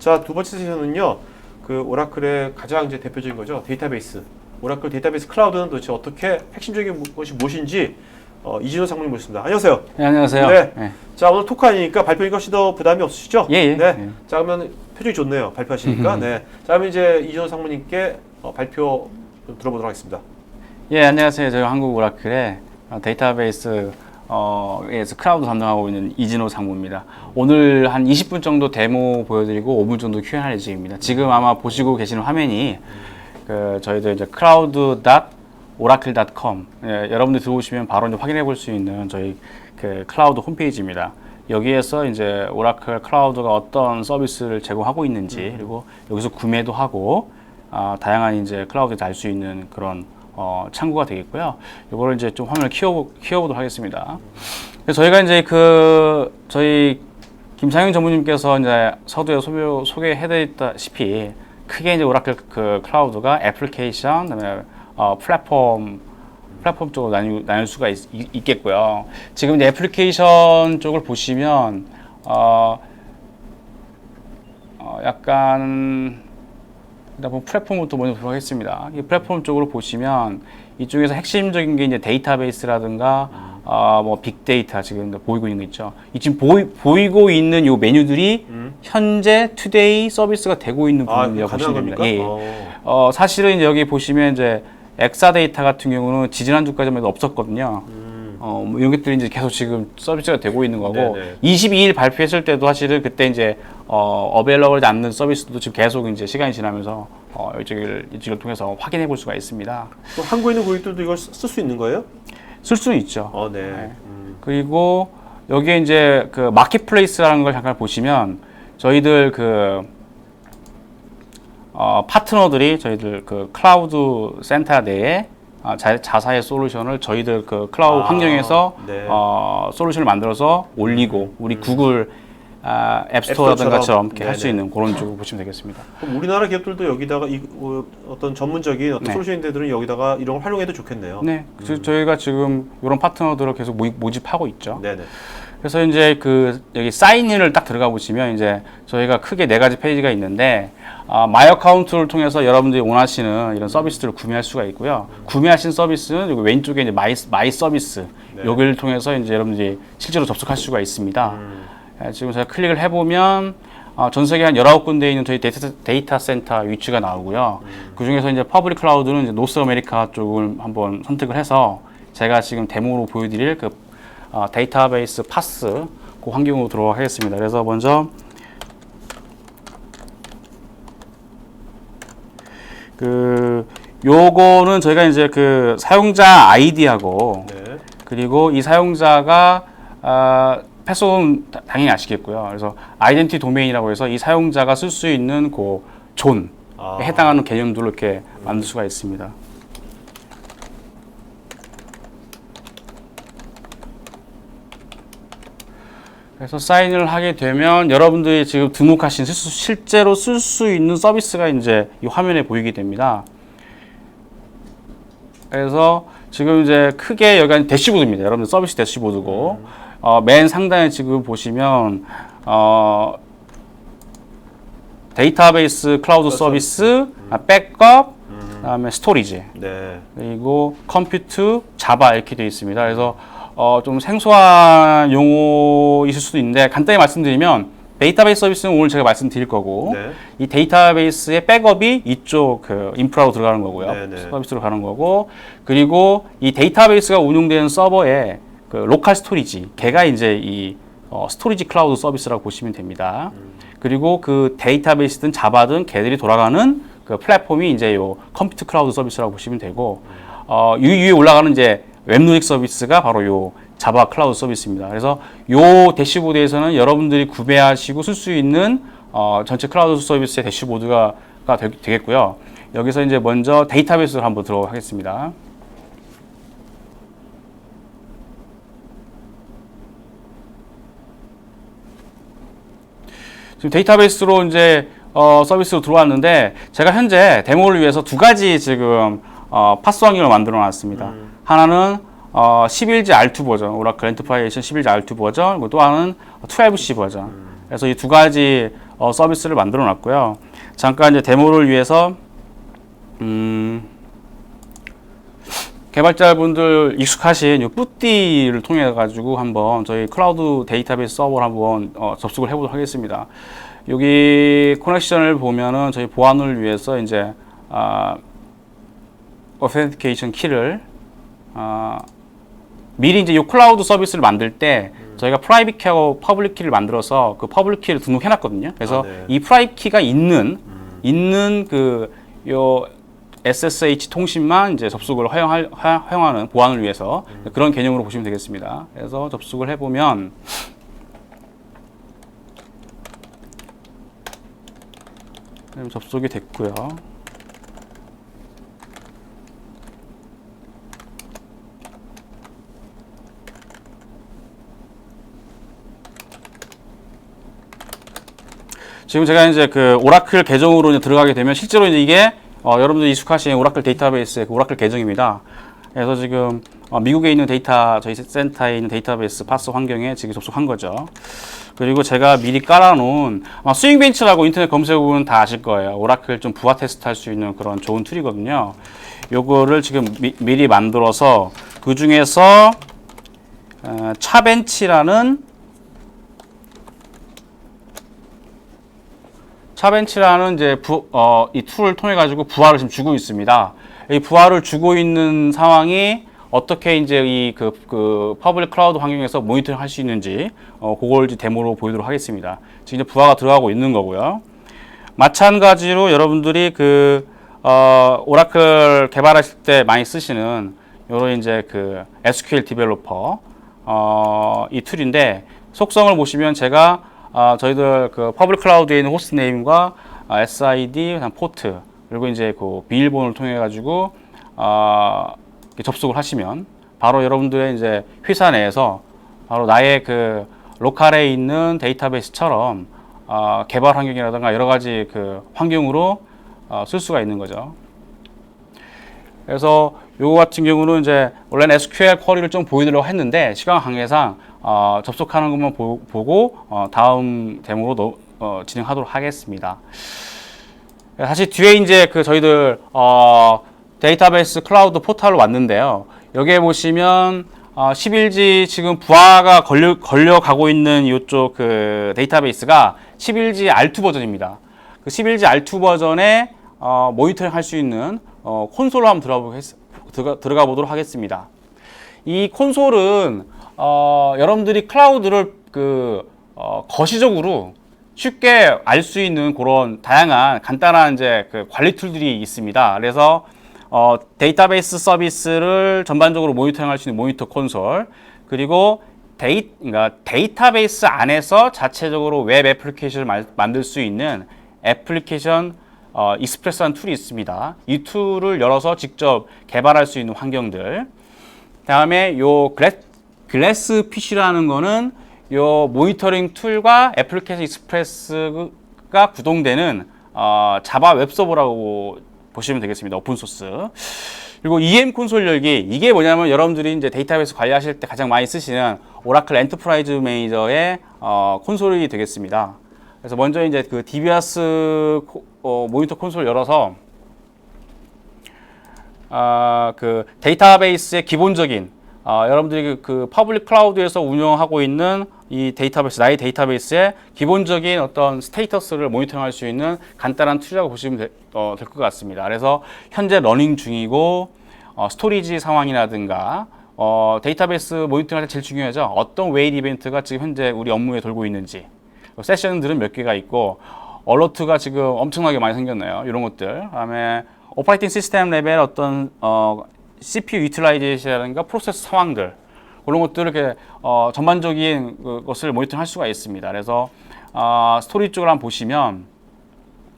자, 두 번째 세션은요. 그 오라클의 가장 이제 대표적인 거죠. 데이터베이스. 오라클 데이터베이스 클라우드는 도대체 어떻게 핵심적인 것이 무엇인지 어, 이진호 상무님 모셨습니다. 안녕하세요. 네, 안녕하세요. 네. 네. 자, 오늘 토크 아니니까 발표니까 훨씬 더 부담이 없으시죠? 예, 예. 네. 예. 자, 그러면 표정이 좋네요. 발표하시니까. 네. 자, 그러면 이제 이진호 상무님께 어, 발표 좀 들어보도록 하겠습니다. 예, 안녕하세요. 저희 한국 오라클의 어, 데이터베이스 어, 에서 클라우드 담당하고 있는 이진호 상무입니다. 오늘 한 20분 정도 데모 보여드리고 5분 정도 Q&A 예정입니다. 지금 아마 보시고 계시는 화면이 그 저희들 이제 cloud.oracle.com 예, 여러분들 들어오시면 바로 이제 확인해 볼 수 있는 저희 그 클라우드 홈페이지입니다. 여기에서 이제 오라클 클라우드가 어떤 서비스를 제공하고 있는지 그리고 여기서 구매도 하고 아, 다양한 이제 클라우드에 알수 있는 그런 어, 창구가 되겠고요. 이거를 이제 좀 화면을 키워 키워보도록 하겠습니다. 그래서 저희가 이제 그 저희 김상영 전무님께서 이제 서두에 소개, 소개해드렸다시피 크게 이제 오라클 그 클라우드가 애플리케이션, 그다음에 어, 플랫폼 플랫폼 쪽으로 나뉘, 나눌 수가 있, 있, 겠고요 지금 이제 애플리케이션 쪽을 보시면 어, 어, 약간 일단 뭐 플랫폼부터 먼저 보도록 하겠습니다. 이 플랫폼 쪽으로 보시면 이쪽에서 핵심적인 게 이제 데이터베이스라든가 어, 뭐 빅데이터 지금 보이고 있는 거 있죠. 이 지금 보이, 보이고 있는 요 메뉴들이 음. 현재 투데이 서비스가 되고 있는 아, 부분이라고 보시면 됩니다. 예, 예. 어. 어, 사실은 여기 보시면 이제 엑사 데이터 같은 경우는 지지난 주까지만 해도 없었거든요. 음. 어, 뭐 이런 것들이 이제 계속 지금 서비스가 되고 있는 거고, 네네. 22일 발표했을 때도 사실은 그때 이제, 어, 어벨러블하지 않는 서비스도 지금 계속 이제 시간이 지나면서, 어, 이쪽을, 이쪽을 통해서 확인해 볼 수가 있습니다. 또 한국에 있는 고객들도 이걸 쓸 수 있는 거예요? 쓸 수는 있죠. 어, 네. 네. 음. 그리고 여기에 이제 그 마켓플레이스라는 걸 잠깐 보시면 저희들 그 어, 파트너들이 저희들 그 클라우드 센터 내에 어, 자, 자사의 솔루션을 저희들 그 클라우드 아, 환경에서 네. 어, 솔루션을 만들어서 올리고 우리 구글 아, 앱스토어라든가처럼 이렇게 할수 네네. 있는 그런 쪽으로 보시면 되겠습니다. 그럼 우리나라 기업들도 여기다가 이, 어, 어떤 전문적인 어떤 네. 솔루션인들은 여기다가 이런 걸 활용해도 좋겠네요. 네, 그 저희가 지금 이런 파트너들을 계속 모집, 모집하고 있죠. 네네. 그래서 이제 그 여기 사인인을 딱 들어가 보시면 이제 저희가 크게 네 가지 페이지가 있는데 아, 마이 어카운트를 통해서 여러분들이 원하시는 이런 서비스들을 구매할 수가 있고요. 구매하신 서비스는 여기 왼쪽에 이제 마이 마이 서비스 네. 여기를 통해서 이제 여러분들이 실제로 접속할 수가 있습니다. 음. 예, 지금 제가 클릭을 해보면 어, 전 세계 한 19군데에 있는 저희 데이터, 데이터 센터 위치가 나오고요. 그 중에서 이제 퍼블릭 클라우드는 이제 노스 아메리카 쪽을 한번 선택을 해서 제가 지금 데모로 보여드릴 그 어, 데이터베이스 파스 그 환경으로 들어가 하겠습니다. 그래서 먼저 그 요거는 저희가 이제 그 사용자 아이디하고 네. 그리고 이 사용자가 아, 패스워드는 다- 당연히 아시겠고요. 그래서 아이덴티 도메인이라고 해서 이 사용자가 쓸 수 있는 그 존에 아. 해당하는 개념들을 이렇게 만들 수가 있습니다. 그래서 사인을 하게 되면 여러분들이 지금 등록하신 실제로 쓸 수 있는 서비스가 이제 이 화면에 보이게 됩니다. 그래서 지금 이제 크게 여기가 대시보드입니다. 여러분들 서비스 대시보드고 어, 맨 상단에 지금 보시면 어, 데이터베이스 클라우드 서비스, 아, 백업, 그다음에 스토리지, 네. 그리고 컴퓨트, 자바 이렇게 되어 있습니다. 그래서 어, 좀 생소한 용어 있을 수도 있는데 간단히 말씀드리면 데이터베이스 서비스는 오늘 제가 말씀드릴 거고 네. 이 데이터베이스의 백업이 이쪽 그 인프라로 들어가는 거고요. 네 네. 서비스로 가는 거고 그리고 이 데이터베이스가 운용되는 서버에 그 로컬 스토리지 걔가 이제 이 어, 스토리지 클라우드 서비스라고 보시면 됩니다. 그리고 그 데이터베이스든 자바든 걔들이 돌아가는 그 플랫폼이 이제 요 컴퓨터 클라우드 서비스라고 보시면 되고 어, 이 위에 올라가는 이제 웹로직 서비스가 바로 요 자바 클라우드 서비스입니다. 그래서 요 대시보드에서는 여러분들이 구매하시고 쓸 수 있는 어, 전체 클라우드 서비스의 대시보드가 되겠고요. 여기서 이제 먼저 데이터베이스를 한번 들어가겠습니다. 지금 데이터베이스로 이제 어, 서비스로 들어왔는데 제가 현재 데모를 위해서 두 가지 지금 어, 파스 환경을 만들어 놨습니다. 하나는 어, 11지 R2 버전, 오라클 엔터프라이즈 11지 R2 버전, 그리고 또 하나는 12C 버전. 그래서 이 두 가지 어, 서비스를 만들어 놨고요. 잠깐 이제 데모를 위해서 음, 개발자분들 익숙하신 이 뿌띠를 통해 가지고 한번 저희 클라우드 데이터베이스 서버를 한번 어, 접속을 해보도록 하겠습니다. 여기 커넥션을 보면은 저희 보안을 위해서 이제 아, 어센티케이션 키를 아, 미리 이제 이 클라우드 서비스를 만들 때 저희가 프라이빗 키하고 퍼블릭 키를 만들어서 그 퍼블릭 키를 등록해 놨거든요. 그래서 아, 네. 이 프라이빗 키가 있는 있는 그요 SSH 통신만 이제 접속을 허용할, 허- 허용하는 보안을 위해서 그런 개념으로 보시면 되겠습니다. 그래서 접속을 해보면 접속이 됐고요. 지금 제가 이제 그 오라클 계정으로 이제 들어가게 되면 실제로 이제 이게 어, 여러분들 익숙하신 오라클 데이터베이스의 그 오라클 계정입니다. 그래서 지금 어, 미국에 있는 데이터 저희 센터에 있는 데이터베이스 파스 환경에 지금 접속한 거죠. 그리고 제가 미리 깔아놓은 아마 스윙벤치라고 인터넷 보면 다 아실 거예요. 오라클 좀 부하 테스트 할 수 있는 그런 좋은 툴이거든요. 요거를 지금 미, 미리 만들어서 그 중에서 어, 차벤치라는 차벤치라는 이제 부, 어, 이 툴을 통해 가지고 부하를 지금 주고 있습니다. 이 부하를 주고 있는 상황이 어떻게 이제 이그 그 퍼블릭 클라우드 환경에서 모니터링 할 수 있는지 어, 그걸 이제 데모로 보여드리도록 하겠습니다. 지금 이제 부하가 들어가고 있는 거고요. 마찬가지로 여러분들이 그 어, 오라클 개발하실 때 많이 쓰시는 요런 이제 그 SQL 디벨로퍼 어, 이 툴인데 속성을 보시면 제가 아, 저희들 그 퍼블릭 클라우드에 있는 호스트 네임과 아, SID, 포트 그리고 이제 그 비밀번호를 통해 가지고 아, 접속을 하시면 바로 여러분들의 이제 회사 내에서 바로 나의 그 로컬에 있는 데이터베이스처럼 아, 개발 환경이라든가 여러 가지 그 환경으로 어, 쓸 수가 있는 거죠. 그래서 요거 같은 경우는 이제 원래는 SQL 쿼리를 좀 보여드리려고 했는데 시간 관계상 어, 접속하는 것만 보, 고 어, 다음 데모로 노- 어, 진행하도록 하겠습니다. 사실 뒤에 이제 그 저희들 어, 데이터베이스 클라우드 포탈로 왔는데요. 여기에 보시면 어, 11지 지금 부하가 걸려, 걸려가고 있는 이쪽 그 데이터베이스가 11지 R2 버전입니다. 그 11지 R2 버전에 어, 모니터링 할 수 있는 어, 콘솔로 한번 보겠, 들어가, 들어가 보도록 하겠습니다. 이 콘솔은 어, 여러분들이 클라우드를 그 어, 거시적으로 쉽게 알 수 있는 그런 다양한 간단한 이제 그 관리 툴들이 있습니다. 그래서 어, 데이터베이스 서비스를 전반적으로 모니터링할 수 있는 모니터 콘솔 그리고 데이, 그러니까 데이터베이스 안에서 자체적으로 웹 애플리케이션을 마- 만들 수 있는 애플리케이션 어, 익스프레스라는 툴이 있습니다. 이 툴을 열어서 직접 개발할 수 있는 환경들. 다음에 요 글래, 글래스 PC라는 거는 요 모니터링 툴과 애플리케이션 익스프레스가 구동되는 어, 자바 웹서버라고 보시면 되겠습니다. 오픈 소스. 그리고 EM 콘솔 열기 이게 뭐냐면 여러분들이 이제 데이터베이스 관리하실 때 가장 많이 쓰시는 오라클 엔터프라이즈 매니저의 어, 콘솔이 되겠습니다. 그래서 먼저 이제 그 DBAS 코- 어, 모니터 콘솔 열어서 아, 그 데이터베이스의 기본적인 아, 여러분들이 그, 그 퍼블릭 클라우드에서 운영하고 있는 이 데이터베이스 나의 데이터베이스의 기본적인 어떤 스테이터스를 모니터링할 수 있는 간단한 툴이라고 보시면 될것 같습니다. 그래서 현재 러닝 중이고 어, 스토리지 상황이라든가 어, 데이터베이스 모니터링할 때 제일 중요하죠. 어떤 웨일 이벤트가 지금 현재 우리 업무에 돌고 있는지 세션들은 몇 개가 있고 얼러트가 지금 엄청나게 많이 생겼네요. 이런 것들. 그다음에 오퍼레이팅 시스템 레벨 어떤 어, CPU 유틸라이제이션이라든가 프로세스 상황들 그런 것들을 이렇게 어, 전반적인 그 것을 모니터링할 수가 있습니다. 그래서 어, 스토리 쪽을 한번 보시면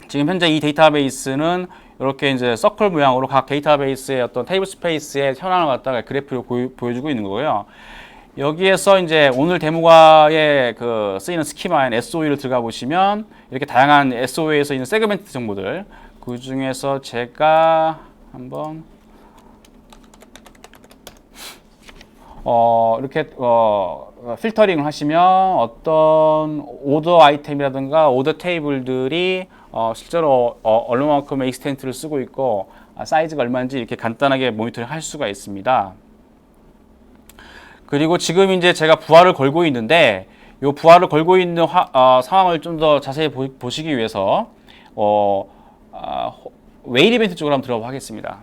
지금 현재 이 데이터베이스는 이렇게 이제 서클 모양으로 각 데이터베이스의 어떤 테이블 스페이스의 현황을 갖다가 그래프로 보여, 보여주고 있는 거고요. 여기에서 이제 오늘 데모가에 그 쓰이는 스키마인 SOE를 들어가 보시면 이렇게 다양한 SOE에서 있는 세그멘트 정보들 그 중에서 제가 한번 어, 이렇게 어, 어, 필터링을 하시면 어떤 오더 아이템이라든가 오더 테이블들이 어, 실제로 어, 얼마만큼의 익스텐트를 쓰고 있고 아, 사이즈가 얼마인지 이렇게 간단하게 모니터링 할 수가 있습니다. 그리고 지금 이제 제가 부하를 걸고 있는데 이 부하를 걸고 있는 화- 어, 상황을 좀 더 자세히 보, 시기 위해서 어, 아, 호- 웨일 이벤트 쪽으로 한번 들어가 보겠습니다.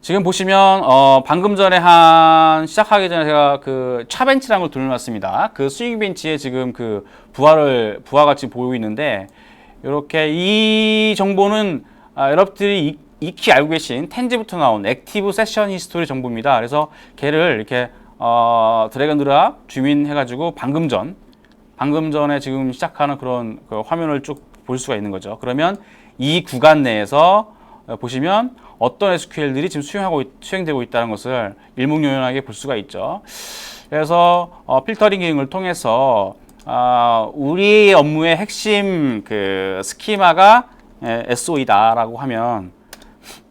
지금 보시면 어, 방금 전에 한 시작하기 전에 제가 그 차벤치라는 걸 돌려놨습니다. 그 스윙 벤치에 지금 그 부하를 부하가 지금 보이고 있는데 이렇게 이 정보는 아, 여러분들이 이- 익히 알고 계신 텐지부터 나온 액티브 세션 히스토리 정보입니다. 그래서 걔를 이렇게 어, 드래곤 드랍 주민 해가지고 방금 전 방금 전에 지금 시작하는 그런 그 화면을 쭉 볼 수가 있는 거죠. 그러면 이 구간 내에서 어, 보시면 어떤 SQL들이 지금 수행하고 있- 수행되고 있다는 것을 일목요연하게 볼 수가 있죠. 그래서 어, 필터링 기능을 통해서 아, 우리 업무의 핵심 그 스키마가 SOE다라고 하면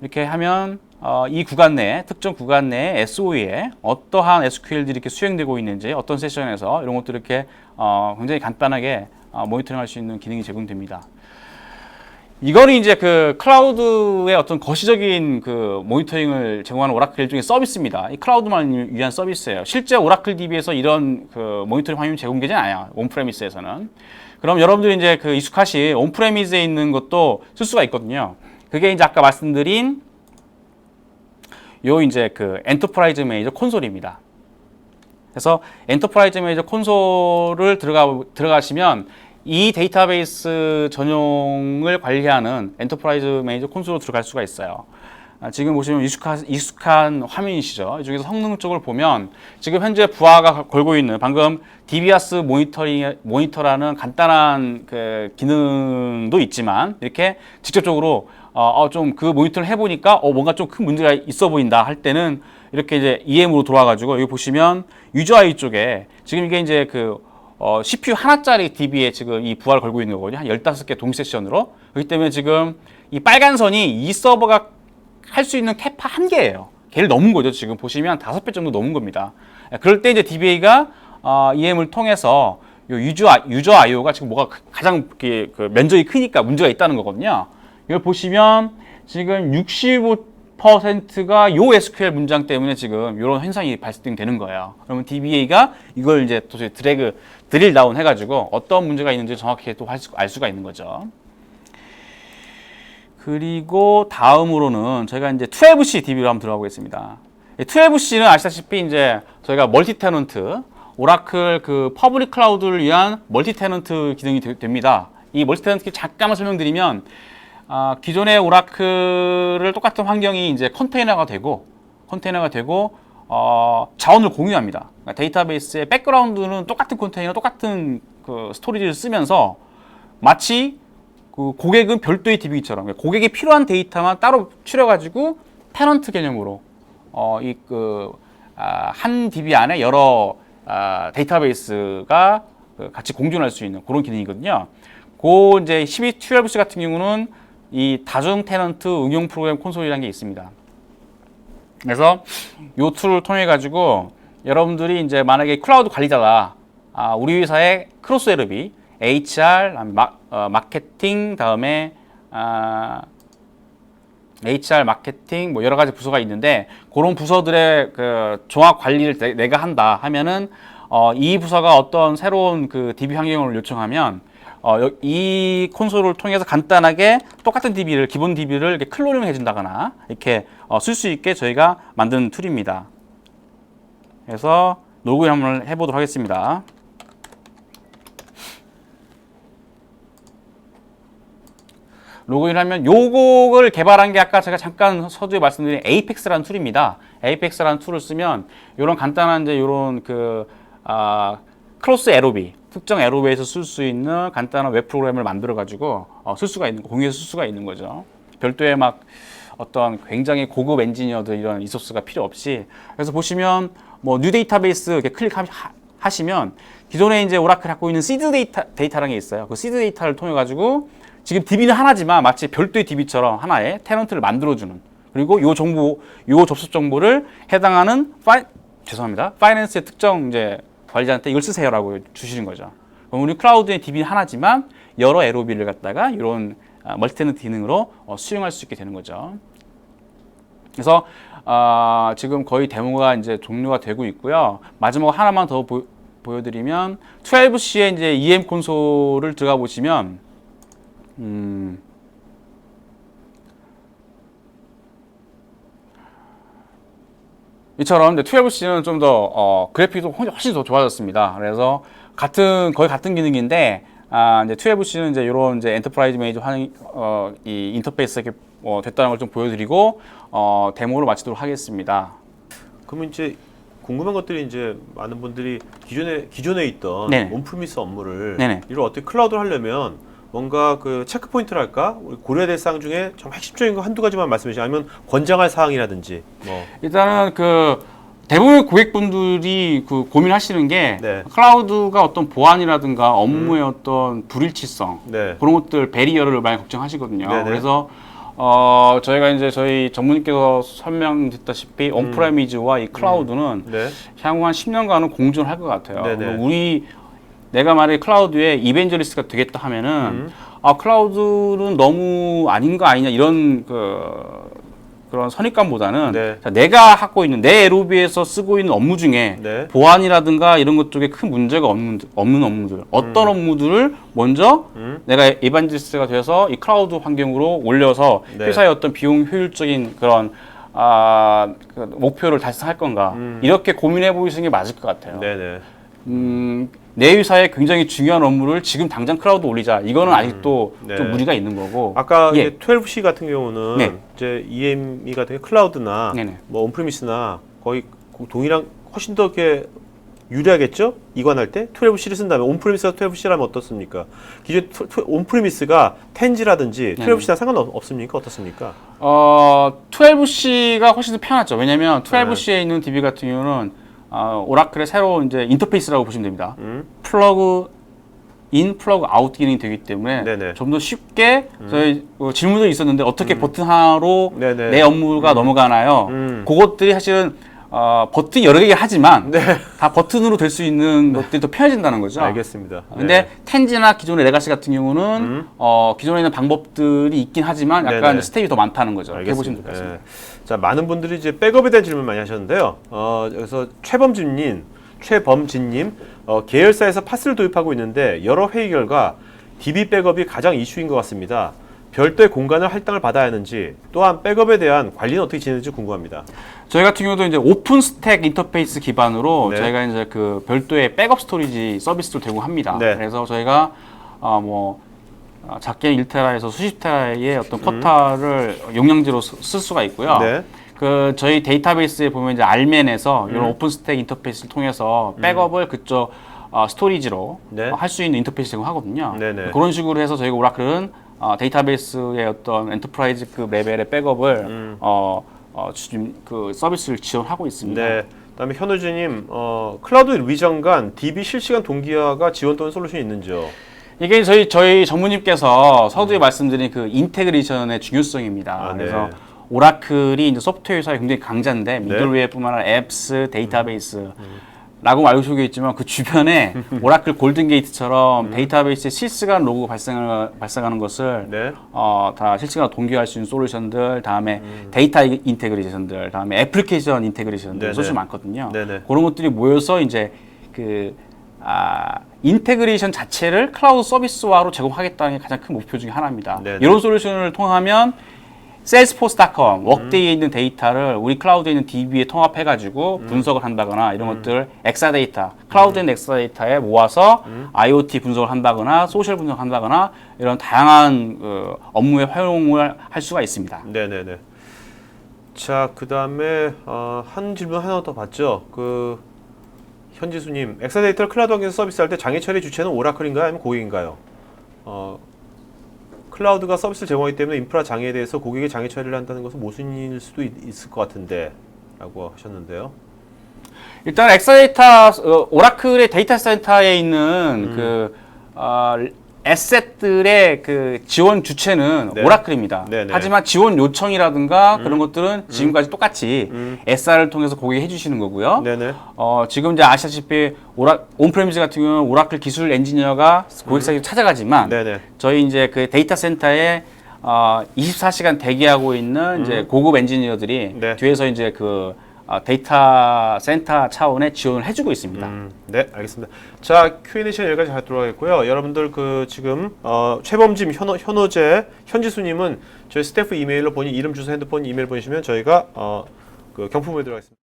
이렇게 하면 어, 이 구간 내 특정 구간 내 SOE에 어떠한 SQL들이 이렇게 수행되고 있는지 어떤 세션에서 이런 것들 이렇게 어, 굉장히 간단하게 어, 모니터링할 수 있는 기능이 제공됩니다. 이거는 이제 그 클라우드의 어떤 거시적인 그 모니터링을 제공하는 오라클 일종의 서비스입니다. 이 클라우드만 위한 서비스예요. 실제 오라클 DB에서 이런 그 모니터링 화면이 제공되지 않아요. 온프레미스에서는. 그럼 여러분들이 이제 그 익숙하신 온프레미스에 있는 것도 쓸 수가 있거든요. 그게 이제 아까 말씀드린 요 이제 그 엔터프라이즈 매니저 콘솔입니다. 그래서 엔터프라이즈 매니저 콘솔을 들어가 들어가시면 이 데이터베이스 전용을 관리하는 엔터프라이즈 매니저 콘솔로 들어갈 수가 있어요. 아, 지금 보시면 익숙한, 익숙한 화면이시죠. 이 중에서 성능 쪽을 보면 지금 현재 부하가 걸고 있는 방금 DBAS 모니터링 모니터라는 간단한 그 기능도 있지만 이렇게 직접적으로 어, 좀 그 모니터를 해보니까 어, 뭔가 좀 큰 문제가 있어 보인다 할 때는 이렇게 이제 EM으로 돌아가지고 여기 보시면 유저 아이 쪽에 지금 이게 이제 그 어, CPU 하나짜리 DB에 지금 이 부하를 걸고 있는 거거든요. 한 15개 동시 세션으로. 그렇기 때문에 지금 이 빨간 선이 이 서버가 할 수 있는 캐파 한 개예요. 걔를 넘은 거죠. 지금 보시면 다섯 배 정도 넘은 겁니다. 예, 그럴 때 이제 DBA가 어, EM을 통해서 요 유저 아- 유저 IO가 지금 뭐가 가장 그, 그 면적이 크니까 문제가 있다는 거거든요. 이걸 보시면 지금 65%가 요 SQL 문장 때문에 지금 이런 현상이 발생되는 거예요. 그러면 DBA가 이걸 이제 도저히 드래그 드릴 다운 해가지고 어떤 문제가 있는지 정확히 또 알 수가 있는 거죠. 그리고 다음으로는 저희가 이제 12C DB로 한번 들어가 보겠습니다. 12C는 아시다시피 이제 저희가 멀티 테넌트, 오라클 그 퍼블릭 클라우드를 위한 멀티 테넌트 기능이 되- 됩니다. 이 멀티 테넌트 잠깐만 설명드리면 아, 기존의 오라클을 똑같은 환경이 이제 컨테이너가 되고 컨테이너가 되고 어, 자원을 공유합니다. 그러니까 데이터베이스의 백그라운드는 똑같은 컨테이너, 똑같은 그 스토리지를 쓰면서 마치 그 고객은 별도의 DB처럼 고객이 필요한 데이터만 따로 추려가지고 테넌트 개념으로 어, 이그한 DB 안에 여러 아, 데이터베이스가 그 같이 공존할 수 있는 그런 기능이거든요. 그 이제 1212C 같은 경우는 이 다중 테넌트 응용 프로그램 콘솔이라는 게 있습니다. 그래서 요 툴을 통해 가지고 여러분들이 이제 만약에 클라우드 관리자다, 아, 우리 회사의 크로스 에르비 HR, 마, 어, 마케팅 다음에 아, HR 마케팅 뭐 여러 가지 부서가 있는데 그런 부서들의 그 종합 관리를 내, 내가 한다 하면은 어, 이 부서가 어떤 새로운 그 DB 환경을 요청하면 어, 여- 이 콘솔을 통해서 간단하게 똑같은 DB를 기본 DB를 이렇게 클로닝 해 준다거나 이렇게 어, 쓸 수 있게 저희가 만든 툴입니다. 그래서 로그인 한번 해보도록 하겠습니다. 로그인하면 요곡을 개발한 게 아까 제가 잠깐 서두에 말씀드린 에이펙스라는 툴입니다. 에이펙스라는 툴을 쓰면 이런 간단한 이제 이런 그 아, 크로스 에로비 특정 에로비에서 쓸 수 있는 간단한 웹 프로그램을 만들어 가지고 어, 쓸 수가 있는 공유해서 쓸 수가 있는 거죠. 별도의 막 어떤 굉장히 고급 엔지니어들 이런 리소스가 필요 없이 그래서 보시면 뭐 뉴 데이터베이스 이렇게 클릭하시면 기존에 이제 오라클 갖고 있는 시드 데이터 데이터라는 게 있어요. 그 시드 데이터를 통해 가지고 지금 DB는 하나지만 마치 별도의 DB처럼 하나의 테넌트를 만들어주는 그리고 요 정보, 요 접속 정보를 해당하는 파이, 죄송합니다. 파이낸스의 특정 이제 관리자한테 이걸 쓰세요라고 주시는 거죠. 그럼 우리 클라우드의 DB는 하나지만 여러 LOB를 갖다가 이런 아, 멀티테넌트 기능으로 어, 수용할 수 있게 되는 거죠. 그래서 아, 지금 거의 데모가 이제 종료가 되고 있고요. 마지막 하나만 더 보, 보여드리면 12C에 이제 EM 콘솔을 들어가 보시면 음, 이처럼 이제 12C는 좀더 어, 그래픽도 훨씬 더 좋아졌습니다. 그래서 같은 거의 같은 기능인데 아, 이제 12C는 이제 이런 이제 엔터프라이즈 메이저 환, 어, 이 인터페이스가 이렇게 어, 됐다는 걸 좀 보여드리고 어, 데모를 마치도록 하겠습니다. 그러면 이제 궁금한 것들이 이제 많은 분들이 기존에 기존에 있던 네네. 온프리미스 업무를 네네. 이걸 어떻게 클라우드로 하려면 뭔가 그 체크 포인트랄까 우리 고려해야 될 사항 중에 좀 핵심적인 거 한두 가지만 말씀해 주시면 아니면 권장할 사항이라든지 뭐 일단은 그 대부분의 고객분들이 그 고민하시는 게 네. 클라우드가 어떤 보안이라든가 업무의 어떤 불일치성 네. 그런 것들 베리어를 많이 걱정하시거든요. 네네. 그래서 어 저희가 이제 저희 전문님께서 설명드렸다시피 음. 온프레미즈와 이 클라우드는 네. 향후 한 10년간은 공존할 것 같아요. 네네. 그리고 우리 내가 만약에 클라우드의 이벤저리스트가 되겠다 하면은 음. 아 클라우드는 너무 아닌 거 아니냐 이런 그 그런 선입관보다는 네. 자, 내가 하고 있는 내 에로비에서 쓰고 있는 업무 중에 네. 보안이라든가 이런 것 쪽에 큰 문제가 없는 없는 업무들 어떤 업무들을 먼저 음. 내가 이반지스트가 돼서 이 클라우드 환경으로 올려서 네. 회사의 어떤 비용 효율적인 그런 아, 그 목표를 달성할 건가 음. 이렇게 고민해 보시는 게 맞을 것 같아요. 네네. 음, 내 회사의 굉장히 중요한 업무를 지금 당장 클라우드 올리자 이거는 아직도 네. 좀 무리가 있는 거고 아까 예. 이제 12C 같은 경우는 네. 이제 EME 같은 경우 클라우드나 네네. 뭐 온프리미스나 거의 동일한 훨씬 더 이렇게 유리하겠죠? 이관할 때 12C를 쓴다면 온프리미스가 12C라면 어떻습니까? 기존 온프리미스가 텐지라든지 네네. 12C랑 상관없습니까? 어떻습니까? 어, 12C가 훨씬 더 편하죠. 왜냐면 네. 12C에 있는 DB 같은 경우는 어, 오라클의 새로운 이제 인터페이스라고 보시면 됩니다. 음? 플러그 인, 플러그 아웃 기능이 되기 때문에. 음. 좀더 쉽게 저희 어, 질문도 있었는데 어떻게 버튼 하나로 네네. 내 업무가 넘어가나요? 음. 그것들이 사실은 어, 버튼 여러 개긴 하지만 네. 다 버튼으로 될 수 있는 것들이 더 편해진다는 거죠. 알겠습니다. 근데 네. 텐지나 기존의 레가시 같은 경우는 음. 어, 기존에 있는 방법들이 있긴 하지만 약간 네네. 스텝이 더 많다는 거죠. 알겠습니다. 될것 같습니다. 예. 자, 많은 분들이 이제 백업에 대한 질문 많이 하셨는데요. 어, 그래서 최범진님, 최범진님, 어, 계열사에서 파스를 도입하고 있는데 여러 회의 결과 DB 백업이 가장 이슈인 것 같습니다. 별도의 공간을 할당을 받아야 하는지 또한 백업에 대한 관리는 어떻게 진행되는지 궁금합니다. 저희 같은 경우도 이제 오픈 스택 인터페이스 기반으로 네. 저희가 이제 그 별도의 백업 스토리지 서비스도 제공합니다. 네. 그래서 저희가 어뭐 작게 1테라에서 수십 테라의 어떤 음. 쿼터를 용량지로 쓰- 쓸 수가 있고요. 네. 그 저희 데이터베이스에 보면 이제 알멘에서 이런 음. 오픈 스택 인터페이스를 통해서 백업을 그쪽 어, 스토리지로 네. 할 수 있는 인터페이스 제공하거든요. 네네. 그런 식으로 해서 저희가 오라클은 어, 데이터베이스의 어떤 엔터프라이즈급 레벨의 백업을 음. 어, 어, 지금 그 서비스를 지원하고 있습니다. 네. 그다음에 현우주님, 어, 클라우드 간 DB 실시간 동기화가 지원 또는 솔루션이 있는지요? 이게 저희 저희 전무님께서 서두에 말씀드린 그 인테그레이션의 중요성입니다. 아, 네. 그래서 오라클이 이제 소프트웨어 회사의 굉장히 강자인데 미들웨어뿐만 아니라 앱스, 데이터베이스 라고 알고 있지만 그 주변에 오라클 골든 게이트처럼 데이터베이스에 실시간 로그 발생 발생하는 것을 네. 어, 다 실시간 동기화할 수 있는 솔루션들, 다음에 데이터 인테그레이션들, 다음에 애플리케이션 인테그레이션들 네네. 솔루션 많거든요. 네네. 그런 것들이 모여서 이제 그 아, 인테그레이션 자체를 클라우드 서비스화로 제공하겠다는 게 가장 큰 목표 중에 하나입니다. 네네. 이런 솔루션을 통하면 세일스포스.com 워크데이에 있는 데이터를 우리 클라우드에 있는 DB에 통합해가지고 분석을 한다거나 이런 것들 엑사 데이터, 클라우드에 엑사 데이터에 모아서 IoT 분석을 한다거나 소셜 분석을 한다거나 이런 다양한 그 업무에 활용을 할 수가 있습니다. 네네네. 자, 그 다음에 어, 한 질문 하나 더 봤죠. 그 현지수님, 엑사 데이터를 클라우드 환경에서 서비스할 때 장애 처리 주체는 오라클인가요, 아니면 고객인가요? 어, 클라우드가 서비스를 제공하기 때문에 인프라 장애에 대해서 고객이 장애 처리를 한다는 것은 모순일 수도 있, 을것 같은데 라고 하셨는데요. 일단 엑사데이터 어, 오라클의 데이터 센터에 있는 그 어, 에셋들의 그 지원 주체는 네. 오라클입니다. 네네. 하지만 지원 요청이라든가 그런 것들은 지금까지 똑같이 음. SR을 통해서 고객이 해주시는 거고요. 네네. 어, 지금 이제 아시다시피 오라, 온프레미스 같은 경우는 오라클 기술 엔지니어가 고객사에 찾아가지만 네네. 저희 이제 그 데이터 센터에 어, 24시간 대기하고 있는 이제 고급 엔지니어들이 음. 네. 뒤에서 이제 그 어, 데이터 센터 차원의 지원을 해주고 있습니다. 음, 네, 알겠습니다. 자, Q&A 시간 여기까지 잘 들어가겠고요. 여러분들 그 지금 어, 최범짐 현호, 현호재 현지수님은 저희 스태프 이메일로 본인 이름 주소 핸드폰 이메일 보내시면 저희가 어, 그 경품을 들어가겠습니다.